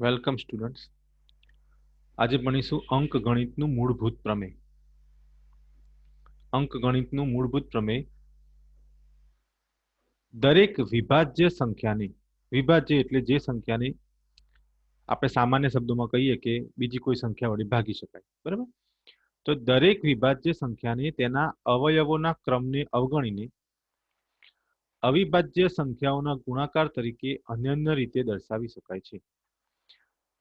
Welcome students આજે ભણીશું અંક ગણિતનું મૂળભૂત પ્રમેય. અંક ગણિતનું મૂળભૂત પ્રમેય. દરેક વિભાજ્ય સંખ્યાને, વિભાજ્ય એટલે જે સંખ્યાને આપણે સામાન્ય શબ્દોમાં કહીએ કે બીજી કોઈ સંખ્યા વડે ભાગી શકાય. બરાબર? તો દરેક વિભાજ્ય સંખ્યાને તેના અવયવોના ક્રમને અવગણીને અવિભાજ્ય સંખ્યાઓના ગુણાકાર તરીકે અનન્ય રીતે દર્શાવી શકાય છે.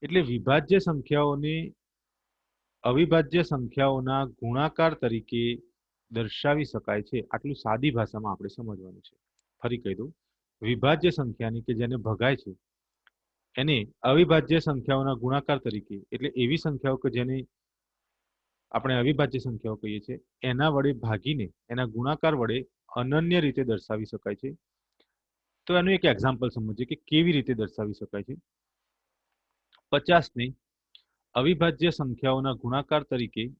એટલે વિભાજ્ય સંખ્યાઓને અવિભાજ્ય સંખ્યાઓના ગુણાકાર તરીકે દર્શાવી શકાય છે. આટલું સાદી ભાષામાં આપણે સમજવાનું છે. ફરી કહી દઉં. વિભાજ્ય સંખ્યાની કે જેને ભગાય છે, એને અવિભાજ્ય સંખ્યાઓના ગુણાકાર તરીકે, એટલે એવી સંખ્યાઓ કે જેને આપણે અવિભાજ્ય સંખ્યાઓ કહીએ છીએ, એના વડે ભાગીને, એના ગુણાકાર વડે અનન્ય રીતે દર્શાવી શકાય છે. તો એનું એક એક્ઝામ્પલ સમજીએ કે કેવી રીતે દર્શાવી શકાય છે. પચાસને અવિભાજ્ય સંખ્યાઓના ગુણાકાર તરીકે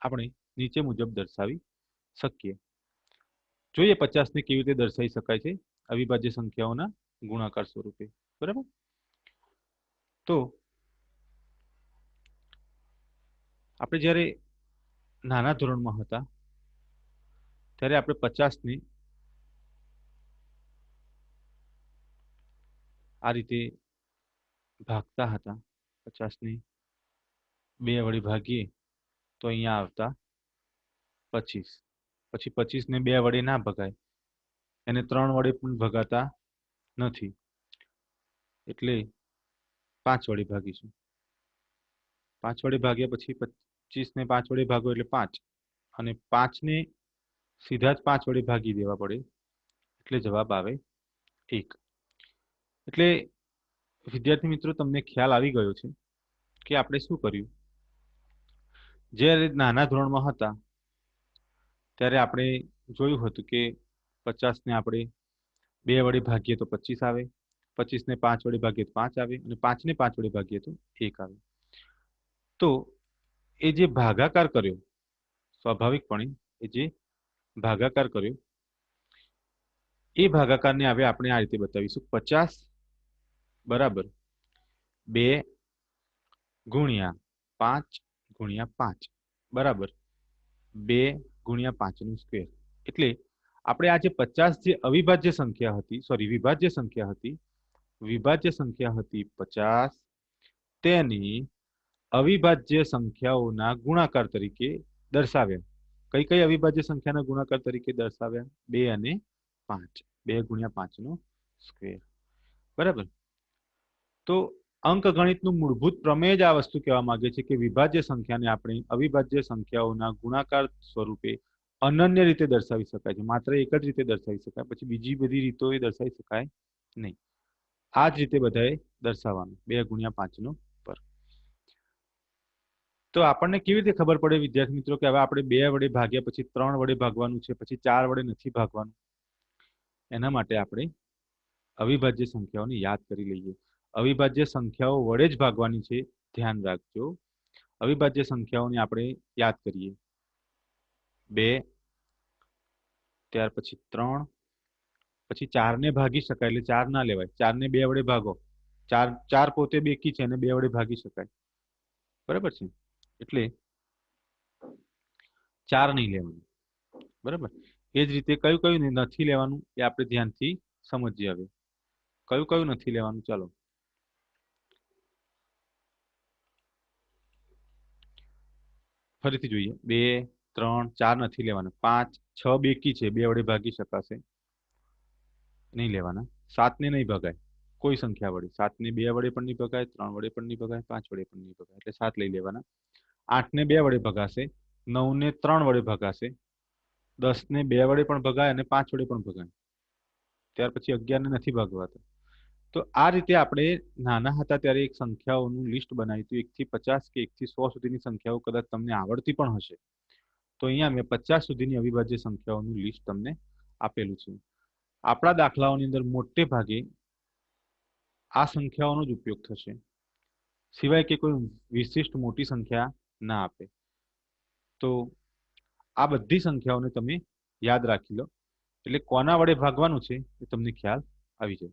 આપણે નીચે મુજબ દર્શાવી શકીએ. જોઈએ પચાસને કેવી રીતે દર્શાવી શકાય છે? અવિભાજ્ય સંખ્યાઓના ગુણાકાર સ્વરૂપે. બરાબર? તો આપણે જ્યારે નાના ધોરણમાં હતા, ત્યારે આપણે પચાસને આ રીતે ભાગતા હતા. પચાસની બે વડે ભાગીએ તો અહીંયા આવતા પચીસ. પછી પચીસને બે વડે ના ભગાય. એને ત્રણ વડે પણ ભગાતા નથી. એટલે પાંચ વડે ભાગીશું. પાંચ વડે ભાગ્યા પછી પચીસને પાંચ વડે ભાગો એટલે પાંચ. અને પાંચને સીધા જ પાંચ વડે ભાગી દેવા પડે. એટલે જવાબ આવે એક. એટલે વિદ્યાર્થી મિત્રો, તમને ખ્યાલ આવી ગયો છે કે આપણે શું કર્યું? જ્યારે નાના ધોરણમાં હતા, ત્યારે આપણે જોયું હતું કે પચાસને આપણે બે વડે ભાગીએ તો પચીસ આવે, પચીસને પાંચ વડે ભાગીએ તો પાંચ આવે, અને પાંચને પાંચ વડે ભાગીએ તો એક આવે. તો એ જે ભાગાકાર કર્યો, સ્વાભાવિકપણે એ જે ભાગાકાર કર્યો, એ ભાગાકારને હવે આપણે આ રીતે બતાવીશું. પચાસ બરાબર. બે ગુણ્યા પાંચ ગુણ્યા પાંચ. બરાબર. બે ગુણ્યા પાંચનું સ્ક્વેર એટલે આપણે આ જે પચાસ જે અવિભાજ્ય સંખ્યા હતી સોરી વિભાજ્ય સંખ્યા હતી, વિભાજ્ય સંખ્યા હતી પચાસ, તેની અવિભાજ્ય સંખ્યાઓના ગુણાકાર તરીકે દર્શાવ્યા. કઈ કઈ અવિભાજ્ય સંખ્યાના ગુણાકાર તરીકે દર્શાવ્યા? બે અને પાંચ. બે ગુણ્યા પાંચનો સ્ક્વેર બરાબર? તો અંક ગણિતનું મૂળભૂત પ્રમેય જ આ વસ્તુ કહેવા માંગે છે કે વિભાજ્ય સંખ્યાને આપણે અવિભાજ્ય સંખ્યાઓના ગુણાકાર સ્વરૂપે અનન્ય રીતે દર્શાવી શકાય છે. માત્ર એક જ રીતે દર્શાવી શકાય, પછી બીજી બધી રીતો એ દર્શાવી શકાય નહીં. આ જ રીતે બધાએ દર્શાવવાનું, બે ગુણ્યા પાંચનો પર તો આપણને કેવી રીતે ખબર પડે વિદ્યાર્થી મિત્રો કે હવે આપણે બે વડે ભાગ્યા પછી ત્રણ વડે ભાગવાનું છે, પછી ચાર વડે નથી ભાગવાનું? એના માટે આપણે અવિભાજ્ય સંખ્યાઓને યાદ કરી લઈએ. અવિભાજ્ય સંખ્યાઓ વડે જ ભાગવાની છે, ધ્યાન રાખજો. અવિભાજ્ય સંખ્યાઓને આપણે યાદ કરીએ. બે, ત્યાર પછી ત્રણ, પછી ચારને ભાગી શકાય એટલે ચાર ના લેવાય. ચારને બે વડે ભાગો. ચાર ચાર પોતે બેકી છે અને બે વડે ભાગી શકાય. બરાબર છે? એટલે ચાર નહીં લેવાનું. બરાબર? એ જ રીતે કયું કયું નથી લેવાનું એ આપણે ધ્યાનથી સમજીએ હવે. કયું કયું નથી લેવાનું? ચાલો. ફરીથી જોઈએ. બે, ત્રણ, ચાર નથી લેવાના. પાંચ, છ બેકી છે. બે વડે ભાગી શકાશે. નહીં લેવાના. સાતને નહીં ભગાય. કોઈ સંખ્યા વડે. સાતને બે વડે પણ નહીં ભગાય, ત્રણ વડે પણ નહીં ભગાય, પાંચ વડે પણ નહીં ભગાય. એટલે સાત લઈ લેવાના. આઠને બે વડે ભગાશે. નવને ત્રણ વડે ભગાશે. દસને બે વડે પણ ભગાય અને પાંચ વડે પણ ભગાય. ત્યાર પછી અગિયારને નથી ભાગવાતા. તો આ રીતે આપણે નાના હતા ત્યારે એક સંખ્યાઓનું લિસ્ટ બનાવ્યું હતું. એકથી પચાસ કે એકથી સો સુધીની સંખ્યાઓ કદાચ તમને આવડતી પણ હશે. તો અહીંયા મેં પચાસ સુધીની અવિભાજ્ય સંખ્યાઓનું લિસ્ટ તમને આપેલું છે. આપણા દાખલાઓની અંદર મોટે ભાગે આ સંખ્યાઓનો જ ઉપયોગ થશે. સિવાય કે કોઈ વિશિષ્ટ મોટી સંખ્યા ના આપે. તો આ બધી સંખ્યાઓને તમે યાદ રાખી લો. એટલે કોના વડે ભાગવાનું છે એ તમને ખ્યાલ આવી જાય.